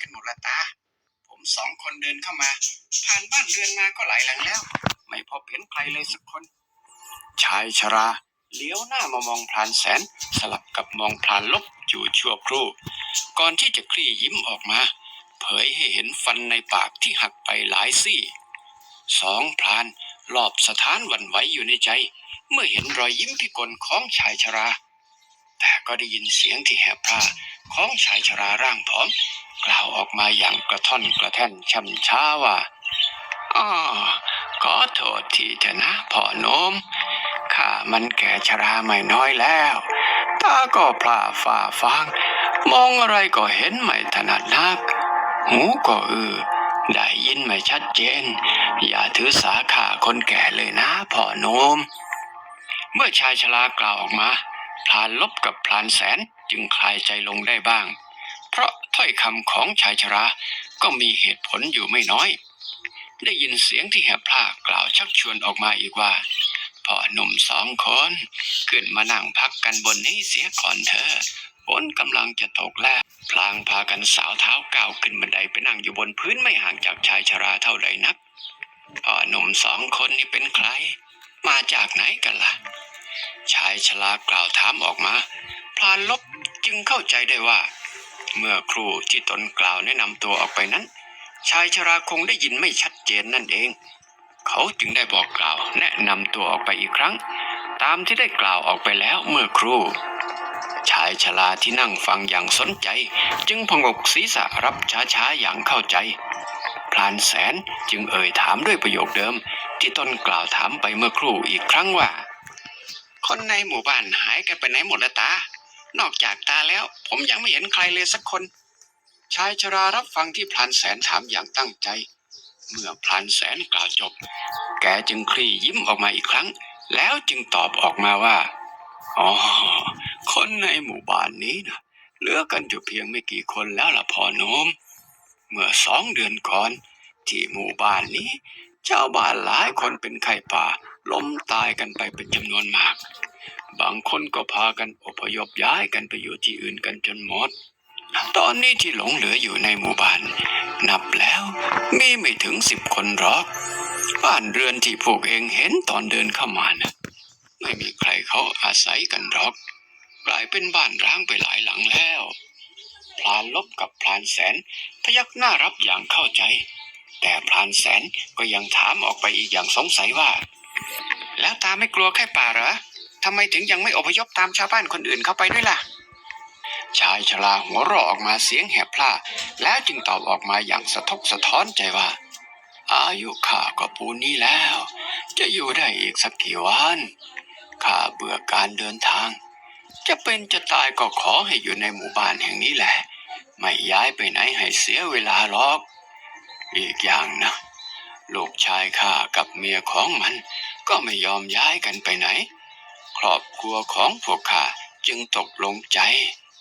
กันหมดละตา ผมสองคนเดินเข้ามา ผ่านบ้านเรือนมาก็หลายหลังแล้ว ไม่พบเห็นใครเลยสักคน ชายชราเลี้ยวหน้ามามองพลานแสน สลับกับมองพลานลบอยู่ชั่วครู่ ก่อนที่จะคลี่ยิ้มออกมา เผยให้เห็นฟันในปากที่หักไปหลายซี่สองพลานรอบสถานวันไหวอยู่ในใจ เมื่อเห็นรอยยิ้มพิกลของชายชรา แต่ก็ได้ยินเสียงที่แหบพร่าของชายชราร่างผอม กล่าวออกมาอย่างกระท่อนกระแท่นช่ำช้าว่าอ๋อขอโทษทีเถอะนะพ่อโนมข้ามันแก่ชราไม่น้อยแล้วตาก็พร่าฝ่าฟางมองอะไรก็เห็นไม่ถนัดนัก หูก็อือได้ยินไม่ชัดเจน อย่าถือสาขาคนแก่เลยนะพ่อโนม เมื่อชายชรากล่าวออกมา พลานลบกับพลานแสนจึงคลายใจลงได้บ้าง เพราะถ้อยคำของชายชราก็มีเหตุผลอยู่ไม่น้อย ได้ยินเสียงที่แหบพลากล่าวชักชวนออกมาอีกว่าพ่อหนุ่มสองคนขึ้นมานั่งพักกันบนนี้เสียก่อนเถอะฝนกำลังจะตกแล้วพลางพากันสาวเท้าก้าวขึ้นบันไดไปนั่งอยู่บนพื้นไม่ห่างจากชายชราเท่าใดนักพ่อหนุ่มสองคนนี้เป็นใคร มาจากไหนกันล่ะ ชายชรากล่าวถามออกมา พลานลบจึงเข้าใจได้ว่า เมื่อครูที่ตนกล่าวแนะนำตัวออกไปนั้น ชายชราคงได้ยินไม่ชัดเจนนั่นเอง เขาจึงได้บอกกล่าวแนะนำตัวออกไปอีกครั้ง ตามที่ได้กล่าวออกไปแล้วเมื่อครูชายชราที่นั่งฟังอย่างสนใจ จึงพงกศีรษะรับช้าๆอย่างเข้าใจ พลานแสนจึงเอ่ยถามด้วยประโยคเดิม ที่ตนกล่าวถามไปเมื่อครู่อีกครั้งว่า คนในหมู่บ้านหายกันไปไหนหมดละตา นอกจากตาแล้ว ผมยังไม่เห็นใครเลยสักคน ชายชรารับฟังที่พลานแสนถามอย่างตั้งใจ เมื่อพลานแสนกล่าวจบ แกจึงคลี่ยิ้มออกมาอีกครั้ง แล้วจึงตอบออกมาว่า อ๋อ คนในหมู่บ้านนี้นะเหลือกันอยู่เพียงไม่กี่คนแล้วล่ะพ่อโนม เมื่อสองเดือนก่อน ที่หมู่บ้านนี้ชาวบ้านหลายคนเป็นไข้ป่า ล้มตายกันไปเป็นจำนวนมาก บางคนก็พากันอพยพย้ายกันไปอยู่ที่อื่นกันจนหมด ตอนนี้ที่หลงเหลืออยู่ในหมู่บ้าน นับแล้วมีไม่ถึงสิบคนหรอก บ้านเรือนที่พวกเองเห็นตอนเดินเข้ามานะไม่มีใครเขาอาศัยกันหรอก กลายเป็นบ้านร้างไปหลายหลังแล้วพลานลบกับพลานแสนพยักหน้ารับอย่างเข้าใจ แต่พลานแสนก็ยังถามออกไปอีกอย่างสงสัยว่า แล้วตาไม่กลัวแค่ป่าเหรอทำไมถึงยังไม่อพยพตามชาวบ้านคนอื่นเข้าไปด้วยล่ะ ชายชราหัวเราะออกมาเสียงแหบพล่าแล้วจึงตอบออกมาอย่างสะทกสะท้อนใจว่า อายุข้าก็ปูนนี้แล้ว จะอยู่ได้อีกสักกี่วันข้าเบื่อการเดินทาง จะเป็นจะตายก็ขอให้อยู่ในหมู่บ้านแห่งนี้แหละ ไม่ย้ายไปไหนให้เสียเวลาหรอก อีกอย่างนะ ลูกชายข้ากับเมียของมัน ก็ไม่ยอมย้ายกันไปไหน ครอบครัวของพวกข้าจึงตกลงใจ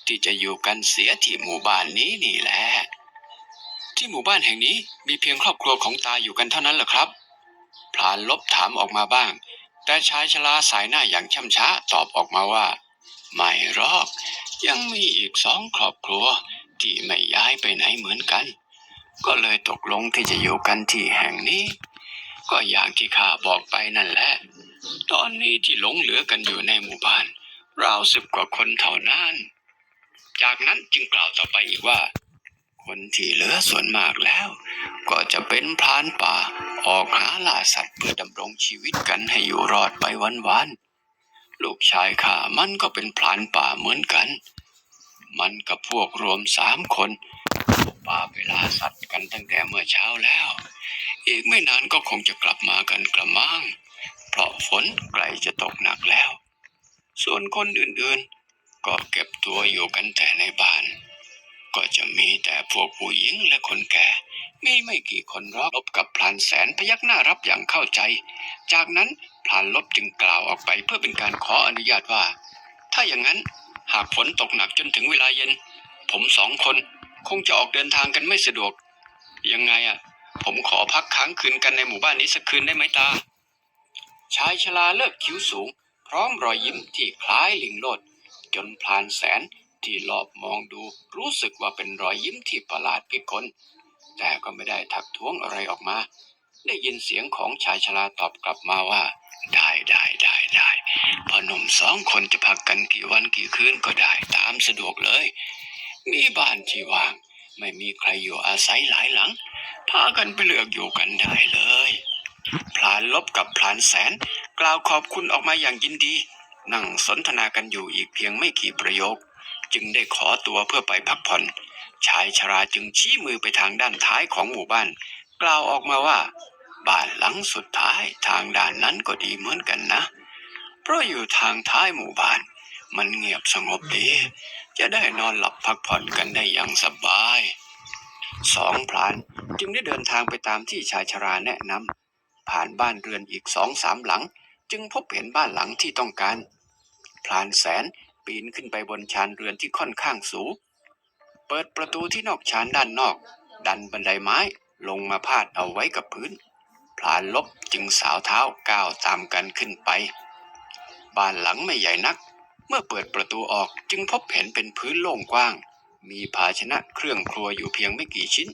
ที่จะอยู่กันเสียที่หมู่บ้านนี้นี่แหละ ที่หมู่บ้านแห่งนี้มีเพียงครอบครัวของตาอยู่กันเท่านั้นเหรอครับ พลานลบถามออกมาบ้าง แต่ชายชราสายหน้าอย่างช่ำช้าตอบออกมาว่า ไม่หรอก ยังมีอีกสองครอบครัวที่ไม่ย้ายไปไหนเหมือนกัน ก็เลยตกลงที่จะอยู่กันที่แห่งนี้ ก็อย่างที่ข้าบอกไปนั่นแหละ ตอนนี้ที่หลงเหลือกันอยู่ในหมู่บ้านราวสิบกว่าคนเท่านั้น จากนั้นจึงกล่าวต่อไปอีกว่า คนที่เหลือส่วนมากแล้ว ก็จะเป็นพรานป่าออกหาล่าสัตว์เพื่อดำรงชีวิตกันให้อยู่รอดไปวันๆ ลูกชายข้ามันก็เป็นพรานป่าเหมือนกัน มันกับพวกรวมสามคน ป่าไปล่าสัตว์กันตั้งแต่เมื่อเช้าแล้ว อีกไม่นานก็คงจะกลับมากันกระมัง เพราะฝนใกล้จะตกหนักแล้ว ส่วนคนอื่นๆ ก็เก็บตัวอยู่กันแต่ในบ้าน ก็จะมีแต่พวกผู้หญิงและคนแก่ มีไม่กี่คนรอบลบกับพลานแสนพยักหน้ารับอย่างเข้าใจ จากนั้นพลานลบจึงกล่าวออกไปเพื่อเป็นการขออนุญาตว่า ถ้าอย่างนั้นหากฝนตกหนักจนถึงเวลาเย็น ผมสองคน คงจะออกเดินทางกันไม่สะดวก ยังไงอะ ผมขอพักค้างคืนกันในหมู่บ้านนี้สักคืนได้ไหมตา ชายชราเลิกคิ้วสูง พร้อมรอยยิ้มที่คล้ายลิงโลด จนพลานแสนที่หลอบมองดูรู้สึกว่าเป็นรอยยิ้มที่ประหลาดพิกลแต่ก็ไม่ได้ทักท้วงอะไรออกมา ได้ยินเสียงของชายชราตอบกลับมาว่า ได้ได้ได้ได้พอหนุ่มสองคนจะพักกันกี่วันกี่คืนก็ได้ตามสะดวกเลย มีบ้านที่ว่าง ไม่มีใครอยู่อาศัยหลายหลัง พากันไปเลือกอยู่กันได้เลย พลานลบกับพลานแสน กล่าวขอบคุณออกมาอย่างยินดี นั่งสนทนากันอยู่อีกเพียงไม่กี่ประโยค จึงได้ขอตัวเพื่อไปพักผ่อน ชายชราจึงชี้มือไปทางด้านท้ายของหมู่บ้าน กล่าวออกมาว่า บ้านหลังสุดท้ายทางด้านนั้นก็ดีเหมือนกันนะ เพราะอยู่ทางท้ายหมู่บ้าน มันเงียบสงบดี จะได้นอนหลับพักผ่อนกันได้อย่างสบาย สองพรานจึงได้เดินทางไปตามที่ชายชราแนะนำผ่านบ้านเรือนอีกสองสามหลัง จึงพบเห็นบ้านหลังที่ต้องการพลานแสนปีนขึ้นไปบนชานเรือนที่ค่อนข้างสูง เปิดประตูที่นอกชานด้านนอก ดันบันไดไม้ลงมาพาดเอาไว้กับพื้น พลานลบจึงสาวเท้าก้าวตามกันขึ้นไป บ้านหลังไม่ใหญ่นัก มื่อเปิดประตูออกจึงพบเห็นเป็นพื้นโล่งกว้าง มีภาชนะเครื่องครัวอยู่เพียงไม่กี่ชิ้น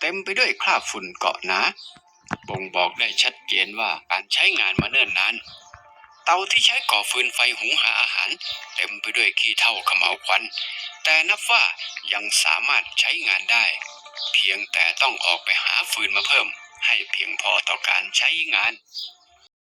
เต็มไปด้วยคราบฝุ่นเกาะหนาบ่งบอกได้ชัดเจนว่าการใช้งานมาเนิ่นนานเตาที่ใช้ก่อฟืนไฟหุงหาอาหาร เต็มไปด้วยขี้เถ้าเขมเหลาวควัน แต่นับว่ายังสามารถใช้งานได้ เพียงแต่ต้องออกไปหาฟืนมาเพิ่ม ให้เพียงพอต่อการใช้งาน